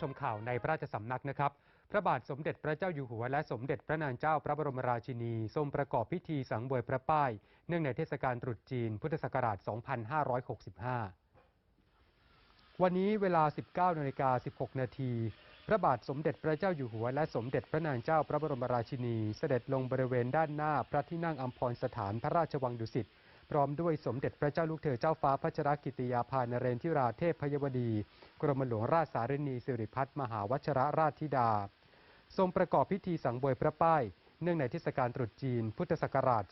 ชมข่าวในพระราชสำนักนะครับ พระบาทสมเด็จพระเจ้าอยู่หัวและสมเด็จพระนางเจ้าพระบรมราชินี ทรงประกอบพิธีสังเวยพระป้าย เนื่องในเทศกาลตรุษจีน พุทธศักราช 2565 วันนี้เวลา 19นาฬิกา16 นาทีพระบาทสมเด็จพระเจ้าอยู่หัว และสมเด็จพระนางเจ้าพระบรมราชินี เสด็จลงบริเวณด้านหน้าพระที่นั่งอัมพรสถานพระราชวังดุสิต พร้อมด้วยสมเด็จพระเจ้าลูกเธอเจ้าฟ้าพัชรกิติยาภานเรนทิราเทพพยวดี กรมหลวงราชสารินีสิริพัฒน์มหาวชรราชธิดา ทรงประกอบพิธีสังเวยพระป้าย เนื่องในเทศกาลตรุษจีน พุทธศักราช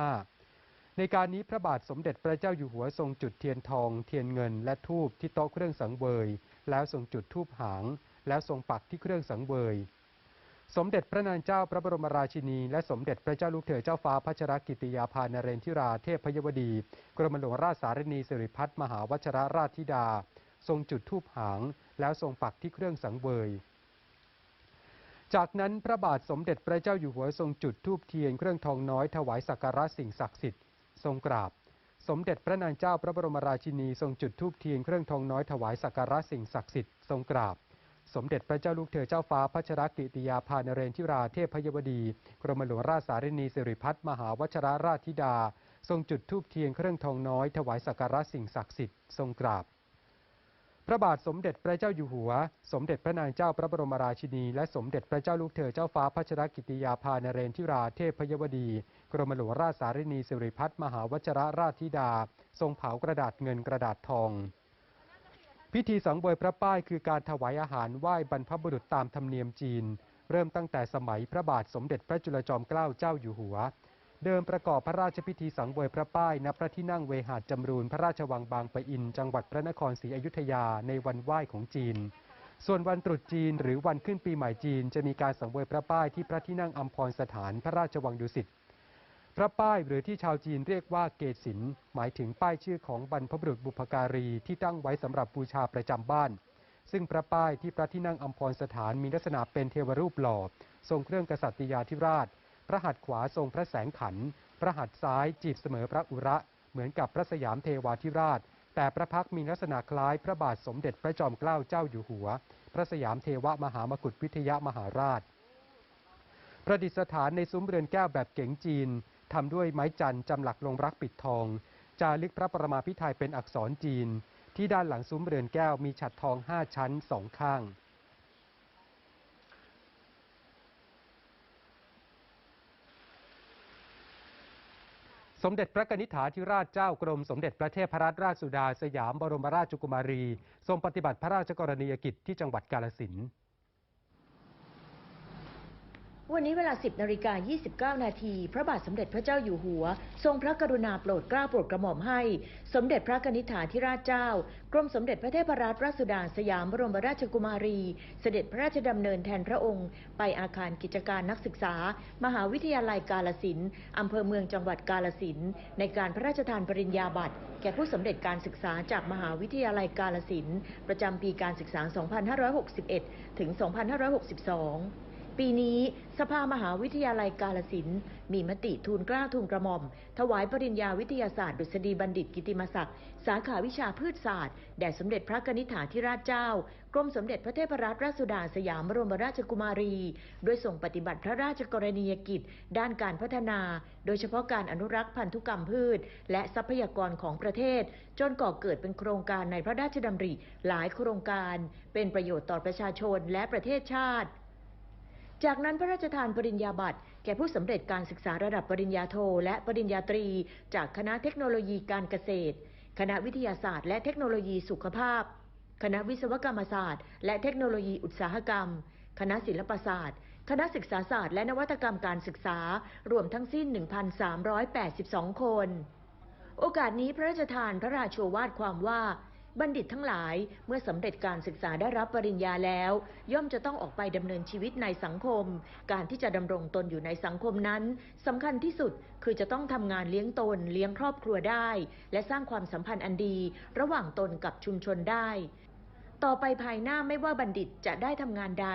2565 ในการนี้พระบาทสมเด็จพระเจ้าอยู่หัวทรงจุดเทียนทอง เทียนเงิน และทูบที่โต๊ะเครื่องสังเวย แล้วทรงจุดทูบหาง แล้วทรงปักที่เครื่องสังเวย สมเด็จพระนางเจ้าพระบรมราชินี และสมเด็จพระเจ้าลูกเธอเจ้าฟ้าพัชรกิติยาภานเรนทิราเทพพยวดี กรมหลวงราชสารนีสิริพัฒน์มหาวชรราชธิดา ทรงจุดธูปหาง แล้วทรงปักที่เครื่องสังเวย จากนั้นพระบาทสมเด็จพระเจ้าอยู่หัวทรงจุดธูปเทียนเครื่องทองน้อยถวายสักการะสิ่งศักดิ์สิทธิ์ทรงกราบ สมเด็จพระนางเจ้าพระบรมราชินี ทรงจุดธูปเทียนเครื่องทองน้อยถวายสักการะสิ่งศักดิ์สิทธิ์ทรงกราบ สมเด็จพระเจ้าลูกเธอเจ้าฟ้าพัชรกิติยาภานเรนทิราเทพพยวดี กรมหลวงราชสารินีสิริพัฒน์มหาวชราราชธิดา ทรงจุดธูปเทียนเครื่องทองน้อยถวายสักการะสิ่งศักดิ์สิทธิ์ทรงกราบ พระบาทสมเด็จพระเจ้าอยู่หัว สมเด็จพระนางเจ้าพระบรมราชินี และสมเด็จพระเจ้าลูกเธอเจ้าฟ้าพัชรกิติยาภานเรนทิราเทพพยวดี กรมหลวงราชสารินีสิริพัฒน์มหาวชราราชธิดา ทรงเผากระดาษเงินกระดาษทอง พิธีสังเวยพระป้ายคือการถวายอาหารไหว้บรรพบุรุษตามธรรมเนียมจีน เริ่มตั้งแต่สมัยพระบาทสมเด็จพระจุลจอมเกล้าเจ้าอยู่หัว เดิมประกอบพระราชพิธีสังเวยพระป้ายณพระที่นั่งเวหาจำรูนพระราชวังบางปะอิน จังหวัดพระนครศรีอยุธยาในวันไหว้ของจีน ส่วนวันตรุษจีนหรือวันขึ้นปีใหม่จีน จะมีการสังเวยพระป้ายที่พระที่นั่งอัมพรสถานพระราชวังดุสิต พระป้ายหรือที่ชาวจีนเรียกว่าเกศสินหมายถึงป้ายชื่อของบรรพบุรุษบุพการีที่ตั้งไว้สำหรับบูชาประจำบ้าน ซึ่งพระป้ายที่พระที่นั่งอัมพรสถานมีลักษณะเป็นเทวรูปหล่อ ทรงเครื่องกษัตริยาธิราช พระหัตถ์ขวาทรงพระแสงขัน พระหัตถ์ซ้ายจีบเสมอพระอุระ เหมือนกับพระสยามเทวาธิราช แต่พระพักมีลักษณะคล้ายพระบาทสมเด็จพระจอมเกล้าเจ้าอยู่หัว พระสยามเทวมหามกุฏวิทยามหาราช ประดิษฐานในซุ้มเรือนแก้วแบบเก๋งจีน ทำด้วยไม้จันทร์จำหลักลงรักปิดทอง จารึกพระประมาพิไทยเป็นอักษรจีน ที่ด้านหลังซุ้มเรือนแก้วมีฉัดทองห้าชั้นสองข้างสมเด็จพระกนิษฐาธิราชเจ้ากรมสมเด็จพระเทพรัตนราชสุดาสยามบรมราชกุมารี ทรงปฏิบัติพระราชกรณียกิจที่จังหวัดกาลสินธุ์ วันนี้เวลา 10นาฬิกา29 นาที พระบาทสมเด็จพระเจ้าอยู่หัว ทรงพระกรุณาโปรดเกล้าโปรดกระหม่อมให้ สมเด็จพระกนิษฐาธิราชเจ้า กรมสมเด็จพระเทพรัตนราชสุดาสยามบรมราชกุมารี เสด็จพระราชดำเนินแทนพระองค์ ไปอาคารกิจการนักศึกษา มหาวิทยาลัยกาลสินอำเภอเมืองจังหวัดกาลสินในการพระราชทานปริญญาบัตร แก่ผู้สำเร็จการศึกษาจากมหาวิทยาลัยกาลสินประจำปีการศึกษา 2561 ถึง 2562 ปีนี้สภามหาวิทยาลัยกาลสินมีมติทูลกล้าทูลกระหม่อม ถวายปริญญาวิทยาศาสตร์ดุษฎีบัณฑิตกิติมศักดิ์ สาขาวิชาพืชศาสตร์ แด่สมเด็จพระกนิษฐาธิราชเจ้า กรมสมเด็จพระเทพรัตนราชสุดาสยามบรมราชกุมารี โดยส่งปฏิบัติพระราชกรณียกิจ ด้านการพัฒนา โดยเฉพาะการอนุรักษ์พันธุกรรมพืช และทรัพยากรของประเทศ จนก่อเกิดเป็นโครงการในพระราชดำริหลายโครงการ เป็นประโยชน์ต่อประชาชนและประเทศชาติ จากนั้นพระราชทานปริญญาบัตรแก่ผู้สำเร็จการศึกษาระดับปริญญาโทและปริญญาตรี จากคณะเทคโนโลยีการเกษตร คณะวิทยาศาสตร์ และเทคโนโลยีสุขภาพ คณะวิศวกรรมศาสตร์ และเทคโนโลยีอุตสาหกรรม คณะศิลปศาสตร์ คณะศึกษาศาสตร์ และนวัตกรรมการศึกษา รวมทั้งสิ้น 1,382 คน โอกาสนี้พระราชทานพระราชโอวาทความว่า บัณฑิตทั้งหลายเมื่อสำเร็จการศึกษาได้รับปริญญาแล้ว ย่อมจะต้องออกไปดำเนินชีวิตในสังคม การที่จะดำรงตนอยู่ในสังคมนั้นสำคัญที่สุดคือจะต้องทำงานเลี้ยงตน เลี้ยงครอบครัวได้ และสร้างความสัมพันธ์อันดี ระหว่างตนกับชุมชนได้ต่อไปภายหน้าไม่ว่าบัณฑิตจะได้ทำงานใด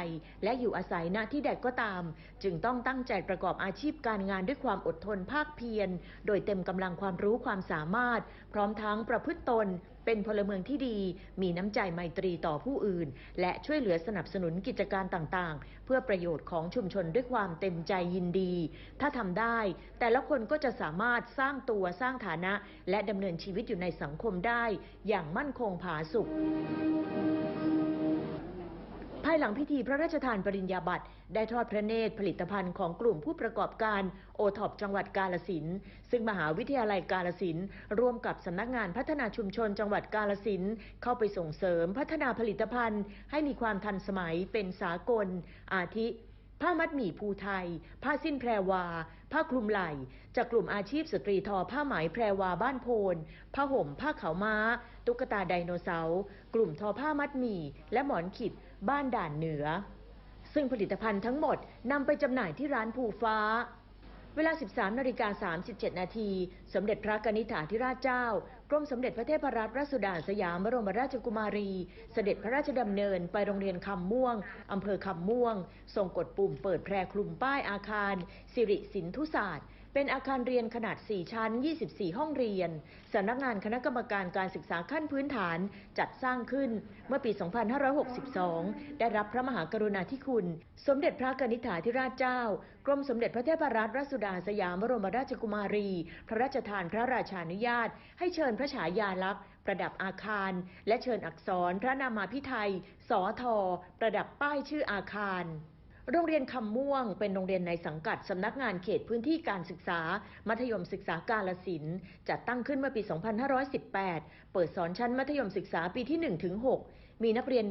และอยู่อาศัยณที่ใดก็ตาม จึงต้องตั้งใจประกอบอาชีพการงานด้วยความอดทนภาคเพียร โดยเต็มกำลังความรู้ความสามารถ พร้อมทั้งประพฤติตน เป็นพลเมืองที่ดี มีน้ำใจไมตรีต่อผู้อื่น และช่วยเหลือสนับสนุนกิจการต่างๆ เพื่อประโยชน์ของชุมชนด้วยความเต็มใจยินดี ถ้าทำได้ แต่ละคนก็จะสามารถสร้างตัวสร้างฐานะ และดำเนินชีวิตอยู่ในสังคมได้ อย่างมั่นคงผาสุข ภายหลังพิธีพระราชทานปริญญาบัตรได้ทอดพระเนตรผลิตภัณฑ์ของกลุ่มผู้ประกอบการโอท็อปจังหวัดกาลสินซึ่งมหาวิทยาลัยกาลสินร่วมกับสำนักงานพัฒนาชุมชนจังหวัดกาลสินเข้าไปส่งเสริมพัฒนาผลิตภัณฑ์ ให้มีความทันสมัยเป็นสากล อาทิผ้ามัดหมี่ภูไทย ผ้าสิ้นแพรวา ผ้าคลุมไหล่ จากกลุ่มอาชีพสตรีทอผ้าไหมแพรวาบ้านโพน ผ้าห่ม ผ้าขาวม้า ตุ๊กตาไดโนเสาร์ กลุ่มทอผ้ามัดหมี่ และหมอนขิด บ้านด่านเหนือ ซึ่งผลิตภัณฑ์ทั้งหมดนำไปจำหน่ายที่ร้านภูฟ้า เวลา 13นาฬิกา37 นาที สมเด็จพระกนิษฐาธิราชเจ้า กรมสมเด็จพระเทพรัตนราชสุดาสยามบรมราชกุมารี เสด็จพระราชดำเนินไปโรงเรียนคำม่วงอำเภอคำม่วง ทรงกดปุ่มเปิดแพรคลุมป้ายอาคาร สิริสินธุศาสตร์ เป็นอาคารเรียนขนาด 4 ชั้น 24 ห้องเรียน สำนักงานคณะกรรมการการศึกษาขั้นพื้นฐานจัดสร้างขึ้นเมื่อปี 2562 ได้รับพระมหากรุณาธิคุณ สมเด็จพระกนิษฐาธิราชเจ้า กรมสมเด็จพระเทพรัตนราชสุดาสยามบรมราชกุมารี พระราชทานพระราชานุญาต ให้เชิญพระฉายาลักษณ์ประดับอาคาร และเชิญอักษรพระนามาพิไทยสอทอประดับป้ายชื่ออาคาร โรงเรียนคำม่วงเป็นโรงเรียนในสังกัดสำนักงานเขตพื้นที่การศึกษา มัธยมศึกษากาลสินจัดตั้งขึ้นเมื่อปี 2518 เปิดสอนชั้นมัธยมศึกษาปีที่ 1 ถึง 6 มีนักเรียน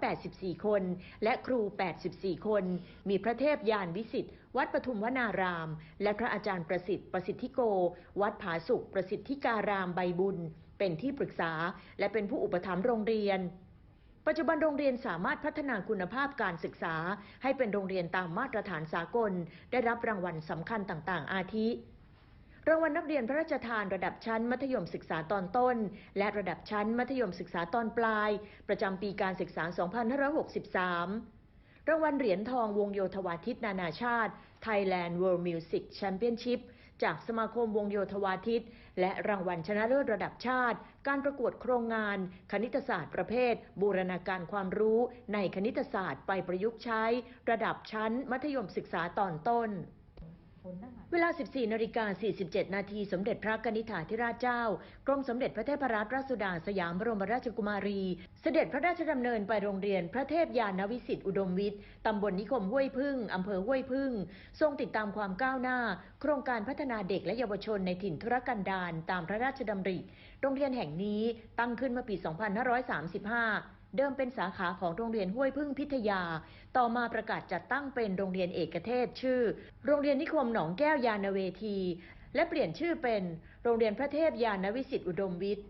1,284 คน และครู 84 คน มีพระเทพยานวิสิทธิ์ วัดปทุมวนาราม และพระอาจารย์ประสิทธิ์ประสิทธิโก วัดผาสุกประสิทธิการามใบบุญ เป็นที่ปรึกษา และเป็นผู้อุปถัมภ์โรงเรียน ปัจจุบันโรงเรียนสามารถพัฒนาคุณภาพการศึกษา ให้เป็นโรงเรียนตามมาตรฐานสากล ได้รับรางวัลสำคัญต่าง ๆ อาทิ รางวัลนักเรียนพระราชทานระดับชั้นมัธยมศึกษาตอนต้น และระดับชั้นมัธยมศึกษาตอนปลาย ประจำปีการศึกษา 2563 รางวัลเหรียญทองวงโยธวาทิตนานาชาติ Thailand World Music Championship จากสมาคมวงโยธวาทิต และรางวัลชนะเลิศระดับชาติ การประกวดโครงงาน คณิตศาสตร์ประเภท บูรณาการความรู้ในคณิตศาสตร์ไปประยุกต์ใช้ ระดับชั้นมัธยมศึกษาตอนต้น เวลา 14นาฬิกา47 นาที สมเด็จพระกนิษฐาธิราชเจ้า กรมสมเด็จพระเทพรัตนราชสุดาสยามบรมราชกุมารี เสด็จพระราชดำเนินไปโรงเรียนพระเทพยานวิสิทธิอุดมวิทย์ ตำบลนิคมห้วยพึ่ง อำเภอห้วยพึ่ง ทรงติดตามความก้าวหน้า โครงการพัฒนาเด็กและเยาวชนในถิ่นธุรกันดารตามพระราชดำริ โรงเรียนแห่งนี้ตั้งขึ้นเมื่อปี 2535 เดิมเป็นสาขาของโรงเรียนห้วยพึ่งพิทยา ต่อมาประกาศจัดตั้งเป็นโรงเรียนเอกเทศชื่อ โรงเรียนนิคมหนองแก้วยานเวที และเปลี่ยนชื่อเป็นโรงเรียนพระเทพยานวิสิทธิอุดมวิทย์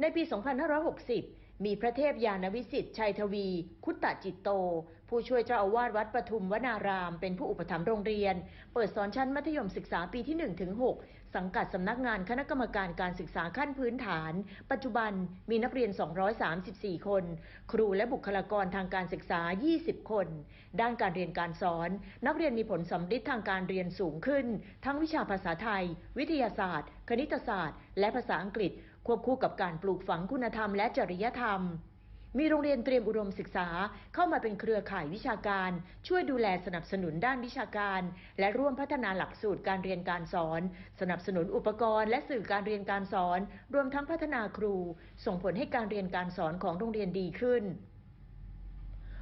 ในปี 2560มีพระเทพยานวิสิทธิ์ชัยทวี คุตตจิตโต ผู้ช่วยเจ้าอาวาสวัดปทุมวนาราม เป็นผู้อุปถัมภ์โรงเรียน เปิดสอนชั้นมัธยมศึกษาปีที่1ถึง6 สังกัดสำนักงานคณะกรรมการการศึกษาขั้นพื้นฐาน ปัจจุบันมีนักเรียน 234 คน ครูและบุคลากรทางการศึกษา 20 คน ด้านการเรียนการสอน นักเรียนมีผลสำฤทธิ์ทางการเรียนสูงขึ้น ทั้งวิชาภาษาไทย วิทยาศาสตร์ คณิตศาสตร์ และภาษาอังกฤษ ควบคู่กับการปลูกฝังคุณธรรมและจริยธรรม มีโรงเรียนเตรียมอุดมศึกษาเข้ามาเป็นเครือข่ายวิชาการ ช่วยดูแลสนับสนุนด้านวิชาการ และร่วมพัฒนาหลักสูตรการเรียนการสอน สนับสนุนอุปกรณ์และสื่อการเรียนการสอน รวมทั้งพัฒนาครู ส่งผลให้การเรียนการสอนของโรงเรียนดีขึ้น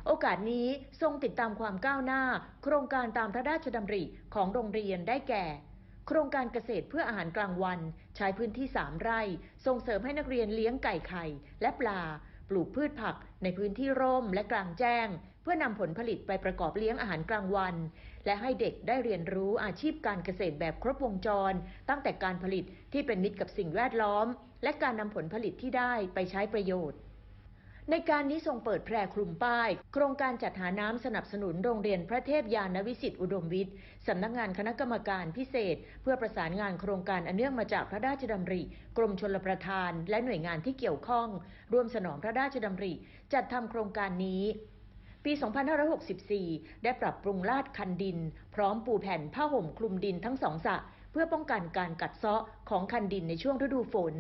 โอกาสนี้ทรงติดตามความก้าวหน้า โครงการตามพระราชดำริของโรงเรียนได้แก่ โครงการเกษตรเพื่ออาหารกลางวัน ใช้พื้นที่ 3 ไร่ ส่งเสริมให้นักเรียนเลี้ยงไก่ไข่และปลา ปลูกพืชผักในพื้นที่ร่มและกลางแจ้ง เพื่อนำผลผลิตไปประกอบเลี้ยงอาหารกลางวัน และให้เด็กได้เรียนรู้อาชีพการเกษตรแบบครบวงจร ตั้งแต่การผลิตที่เป็นมิตรกับสิ่งแวดล้อม และการนำผลผลิตที่ได้ไปใช้ประโยชน์ ในการนี้ทรงเปิดแพร่คลุมป้าย โครงการจัดหาน้ำสนับสนุนโรงเรียนพระเทพยานวิสิทธิอุดมวิทย์สำนักงานคณะกรรมการพิเศษ เพื่อประสานงานโครงการอันเนื่องมาจากพระราชดำริ กรมชลประทาน และหน่วยงานที่เกี่ยวข้อง ร่วมสนองพระราชดำริ จัดทำโครงการนี้ปี 2564 ได้ปรับปรุงลาดคันดิน พร้อมปูแผ่นผ้าห่มคลุมดินทั้งสองสระเพื่อป้องกันการกัดเซาะของคันดินในช่วงฤดูฝน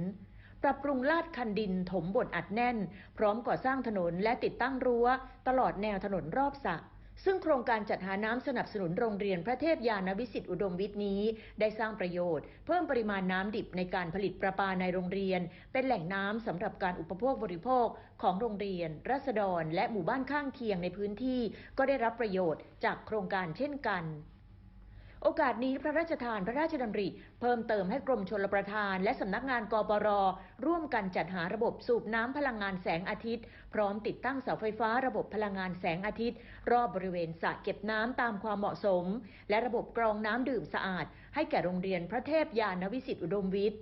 ปรับปรุงลาดคันดินถมบดอัดแน่น พร้อมก่อสร้างถนนและติดตั้งรั้ว ตลอดแนวถนนรอบสระซึ่งโครงการจัดหาน้ำสนับสนุนโรงเรียนพระเทพยานวิสิตอุดมวิทย์นี้ ได้สร้างประโยชน์ เพิ่มปริมาณน้ำดิบในการผลิตประปาในโรงเรียน เป็นแหล่งน้ำสำหรับการอุปโภคบริโภคของโรงเรียน รัษฎรและหมู่บ้านข้างเคียงในพื้นที่ ก็ได้รับประโยชน์จากโครงการเช่นกัน โอกาสนี้พระราชทานพระราชดำริ เพิ่มเติมให้กรมชลประทาน และสำนักงานกปรร่วมกันจัดหาระบบสูบน้ำพลังงานแสงอาทิตย์ พร้อมติดตั้งเสาไฟฟ้าระบบพลังงานแสงอาทิตย์ รอบบริเวณสระเก็บน้ำตามความเหมาะสม และระบบกรองน้ำดื่มสะอาด ให้แก่โรงเรียนพระเทพยานวิสิตอุดมวิทย์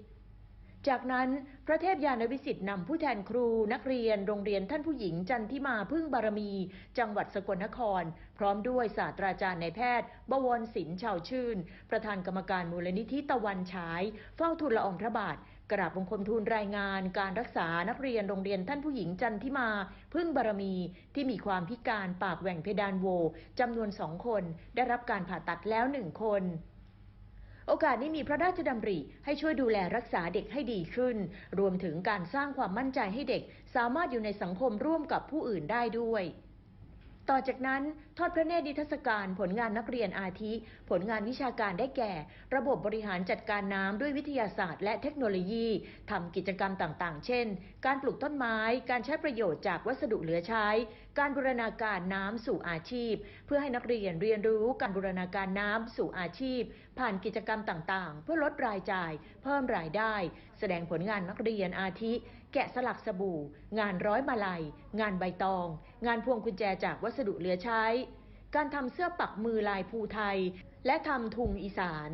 จากนั้นพระเทพยานวิสิตนำผู้แทนครูนักเรียนโรงเรียนท่านผู้หญิงจันทิมาพึ่งบารมี จังหวัดสกลนคร พร้อมด้วยศาสตราจารย์นายแพทย์ บวรศิลป์ชาวชื่น ประธานกรรมการมูลนิธิตะวันฉาย เฝ้าทูลละอองพระบาทกราบบังคมทูลรายงานการรักษานักเรียนโรงเรียนท่านผู้หญิงจันทิมา พึ่งบารมีที่มีความพิการปากแหว่งเพดานโวจำนวนสองคน ได้รับการผ่าตัดแล้วหนึ่งคน โอกาสนี้มีพระราชดำริให้ช่วยดูแลรักษาเด็กให้ดีขึ้น รวมถึงการสร้างความมั่นใจให้เด็ก สามารถอยู่ในสังคมร่วมกับผู้อื่นได้ด้วย ต่อจากนั้นทอดพระเนตรนิทรรศการผลงานนักเรียนอาทิ ผลงานวิชาการได้แก่ ระบบบริหารจัดการน้ำด้วยวิทยาศาสตร์ และเทคโนโลยีทำกิจกรรมต่างๆ เช่น การปลูกต้นไม้ การใช้ประโยชน์จากวัสดุเหลือใช้ การบูรณาการน้ำสู่อาชีพ เพื่อให้นักเรียนเรียนรู้การบูรณาการน้ำสู่อาชีพ ผ่านกิจกรรมต่างๆ เพื่อลดรายจ่าย เพิ่มรายได้ แสดงผลงานนักเรียนอาทิ แกะสลักสบู่ งานร้อยมาลัย งานใบตอง งานพวงกุญแจจากวัสดุเหลือใช้ การทำเสื้อปักมือลายภูไทย และทำทุงอีสาน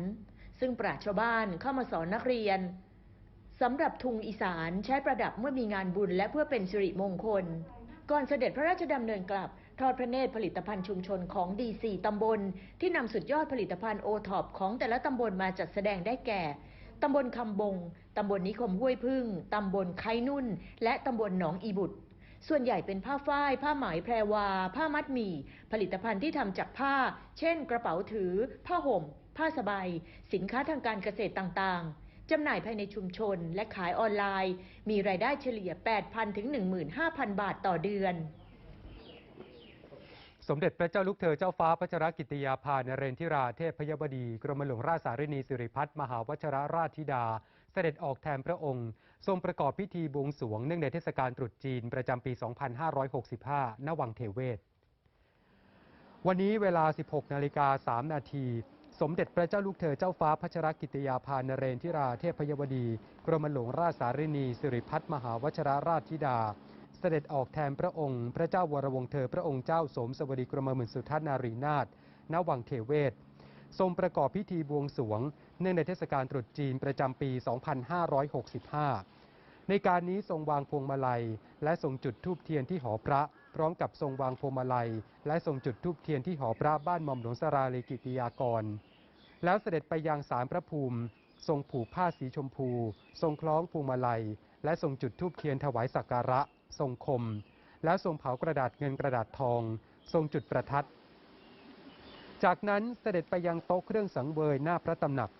ซึ่งปราชญ์ชาวบ้านเข้ามาสอนนักเรียนสำหรับทุงอีสานใช้ประดับเมื่อมีงานบุญและเพื่อเป็นสิริมงคล ก่อนเสด็จพระราชดำเนินกลับ ทอดพระเนตรผลิตภัณฑ์ชุมชนของดีซีตำบล ที่นำสุดยอดผลิตภัณฑ์โอท็อปของแต่ละตำบลมาจัดแสดงได้แก่ ตำบลคำบง ตำบลนิคมห้วยพึ่ง ตำบลไคนุ่น และตำบลหนองอีบุตร ส่วนใหญ่เป็นผ้าฝ้าย ผ้าไหมแพรวา ผ้ามัดหมี่ ผลิตภัณฑ์ที่ทำจากผ้า เช่น กระเป๋าถือ ผ้าห่ม ผ้าสบาย สินค้าทางการเกษตรต่างๆ จำหน่ายภายในชุมชนและขายออนไลน์ มีรายได้เฉลี่ย 8,000 ถึง 15,000 บาทต่อเดือน สมเด็จพระเจ้าลูกเธอเจ้าฟ้าพัชรกิติยาภานเรนทิราเทพพยบดีกรมหลวงราชสารินีสิริพัฒน์มหาวชรราชธิดา เสด็จออกแทนพระองค์ ทรงประกอบพิธีบวงสรวงเนื่องในเทศกาลตรุษจีนประจำปี 2565 ณ วังเทเวศ วันนี้เวลา 16 นาฬิกา 3 นาทีสมเด็จพระเจ้าลูกเธอเจ้าฟ้าพัชรกิติยาภานเรนทิราเทพพยวดี กรมหลวงราชสารินีสิริพัฒน์มหาวชรราชธิดา เสด็จออกแทนพระองค์ พระเจ้าวรวงเธอพระองค์เจ้าสมสวดีกรมหมื่นสุทัศนารีนาถณวังเทเวศ ทรงประกอบพิธีบวงสรวง เนื่องในเทศกาลตรุษจีนประจำปี 2565 ในการนี้ทรงวางพวงมาลัย และทรงจุดธูปเทียนที่หอพระ พร้อมกับทรงวางพวงมาลัย และทรงจุดธูปเทียนที่หอพระบ้านหม่อมหลวงสราลีกิติยากร แล้วเสด็จไปยังสารพระภูมิ ทรงผูกผ้าสีชมพู ทรงคล้องพวงมาลัย และทรงจุดธูปเทียนถวายสักการะ ทรงคม แล้วทรงเผากระดาษเงินกระดาษทอง ทรงจุดประทัด จากนั้นเสด็จไปยังโต๊ะเครื่องสังเวยหน้าพระตำหนัก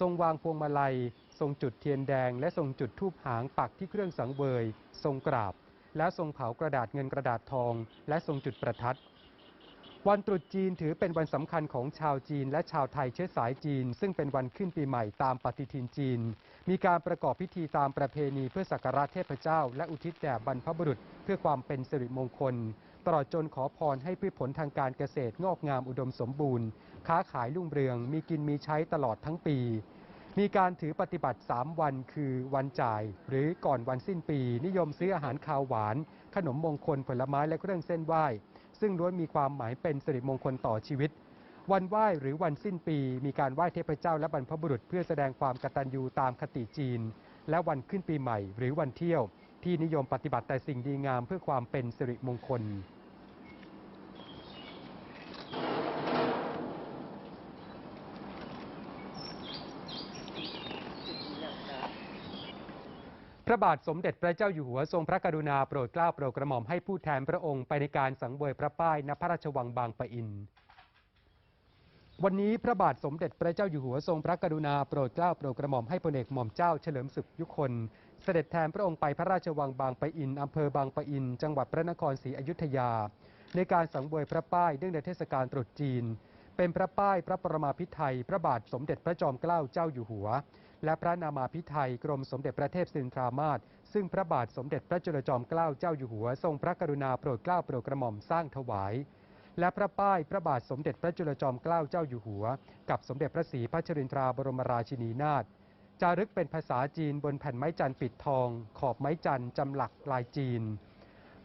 ทรงวางพวงมาลัย ทรงจุดเทียนแดง และทรงจุดธูปหางปักที่เครื่องสังเวย ทรงกราบ และทรงเผากระดาษเงินกระดาษทอง และทรงจุดประทัดวันตรุษจีนถือเป็นวันสำคัญของชาวจีนและชาวไทยเชื้อสายจีน ซึ่งเป็นวันขึ้นปีใหม่ตามปฏิทินจีน มีการประกอบพิธีตามประเพณีเพื่อสักการะเทพเจ้า และอุทิศแด่บรรพบุรุษ เพื่อความเป็นสิริมงคล ตลอดจนขอพรให้พืชผลทางการเกษตรงอกงามอุดมสมบูรณ์ ค้าขายรุ่งเรือง มีกินมีใช้ตลอดทั้งปี มีการถือปฏิบัติ 3 วันคือวันจ่าย หรือก่อนวันสิ้นปี นิยมซื้ออาหารคาวหวาน ขนมมงคลผลไม้และเครื่องเส้นไหว้ ซึ่งล้วนมีความหมายเป็นสิริมงคลต่อชีวิต วันไหว้หรือวันสิ้นปี มีการไหว้เทพเจ้าและบรรพบุรุษ เพื่อแสดงความกตัญญูตามคติจีน และวันขึ้นปีใหม่ หรือวันเที่ยว ที่นิยมปฏิบัติแต่สิ่งดีงามเพื่อความเป็นสิริมงคลพระบาทสมเด็จพระเจ้าอยู่หัวทรงพระกรุณาโปรดเกล้าโปรดกระหม่อมให้ผู้แทนพระองค์ไปในการสังเวยพระป้ายณพระราชวังบางปะอิน วันนี้พระบาทสมเด็จพระเจ้าอยู่หัวทรงพระกรุณาโปรดเกล้าโปรดกระหม่อมให้พลเอกหม่อมเจ้าเฉลิมศึกยุคน เสด็จแทนพระองค์ไปพระราชวังบางปะอิน อำเภอบางปะอิน จังหวัดพระนครศรีอยุธยา ในการสังเวยพระป้ายเนื่องในเทศกาลตรุษจีน เป็นพระป้ายพระประมาพิไทยพระบาทสมเด็จพระจอมเกล้าเจ้าอยู่หัว และพระนามาพิไทยกรมสมเด็จพระเทพสินทรามาศซึ่งพระบาทสมเด็จพระจุลจอมเกล้าเจ้าอยู่หัว ทรงพระกรุณาโปรดเกล้าโปรดกระหม่อมสร้างถวาย และพระป้ายพระบาทสมเด็จพระจุลจอมเกล้าเจ้าอยู่หัว กับสมเด็จพระศรีพัชรินทราบรมราชินีนาถจารึกเป็นภาษาจีนบนแผ่นไม้จันทร์ปิดทอง ขอบไม้จันทร์จำหลักลายจีน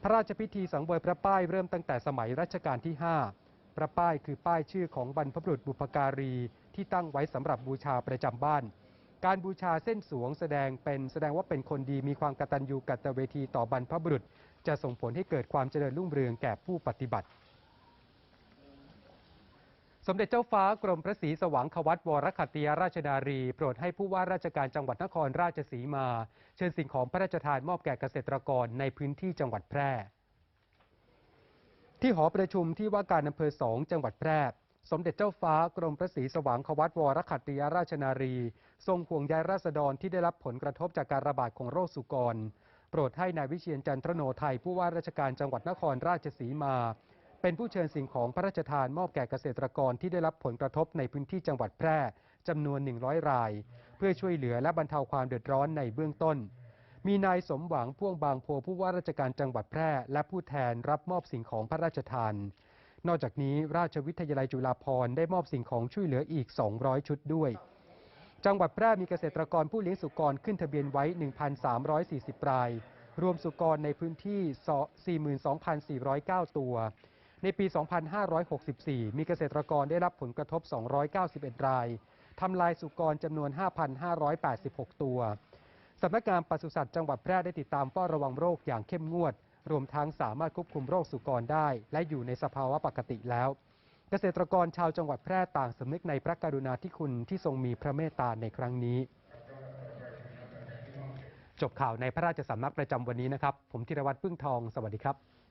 พระราชพิธีสังเวยพระป้ายเริ่มตั้งแต่สมัยรัชกาลที่ 5 พระป้ายคือป้ายชื่อของบรรพบุรุษบุพการีที่ตั้งไว้สำหรับบูชาประจำบ้าน การบูชาเส้นสวงแสดงเป็นแสดงว่าเป็นคนดีมีความกตัญญูกตเวทีต่อบรรพบุรุษ จะส่งผลให้เกิดความเจริญรุ่งเรืองแก่ผู้ปฏิบัติ สมเด็จเจ้าฟ้ากรมพระศรีสว่างควัตวรคัตติยราชดารี โปรดให้ผู้ว่าราชการจังหวัดนครราชสีมา เชิญสิ่งของพระราชทานมอบแก่เกษตรกรในพื้นที่จังหวัดแพร่ ที่หอประชุมที่ว่าการอำเภอสองจังหวัดแพร่ สมเด็จเจ้าฟ้ากรมพระศรีสว่างควัตวรคัตติยราชนารี ทรงห่วงใยราษฎรที่ได้รับผลกระทบจากการระบาดของโรคสุกร โปรดให้นายวิเชียนจันทรโนไทยผู้ว่าราชการจังหวัดนครราชสีมา เป็นผู้เชิญสิ่งของพระราชทานมอบแก่เกษตรกรที่ได้รับผลกระทบในพื้นที่จังหวัดแพร่จำนวน 100 ราย เพื่อช่วยเหลือและบรรเทาความเดือดร้อนในเบื้องต้น มีนายสมหวังพ่วงบางโพผู้ว่าราชการจังหวัดแพร่ และผู้แทนรับมอบสิ่งของพระราชทาน นอกจากนี้ราชวิทยาลัยจุฬาภรณ์ได้มอบสิ่งของช่วยเหลืออีก 200 ชุดด้วย จังหวัดแพร่มีเกษตรกรผู้เลี้ยงสุกรขึ้นทะเบียนไว้ 1,340 ราย รวมสุกรในพื้นที่ 42,409 ตัว ในปี 2564 มีเกษตรกรได้รับผลกระทบ 291 ราย ทำลายสุกรจำนวน 5,586 ตัว สำนักงานปศุสัตว์จังหวัดแพร่ได้ติดตามเฝ้าระวังโรคอย่างเข้มงวด รวมทั้งสามารถควบคุมโรคสุกรได้ และอยู่ในสภาวะปกติแล้ว เกษตรกรชาวจังหวัดแพร่ต่างสำนึกในพระกรุณาธิคุณที่ทรงมีพระเมตตาในครั้งนี้ จบข่าวในพระราชสำนักประจำวันนี้นะครับ ผมธีรวัตรพึ่งทอง สวัสดีครับ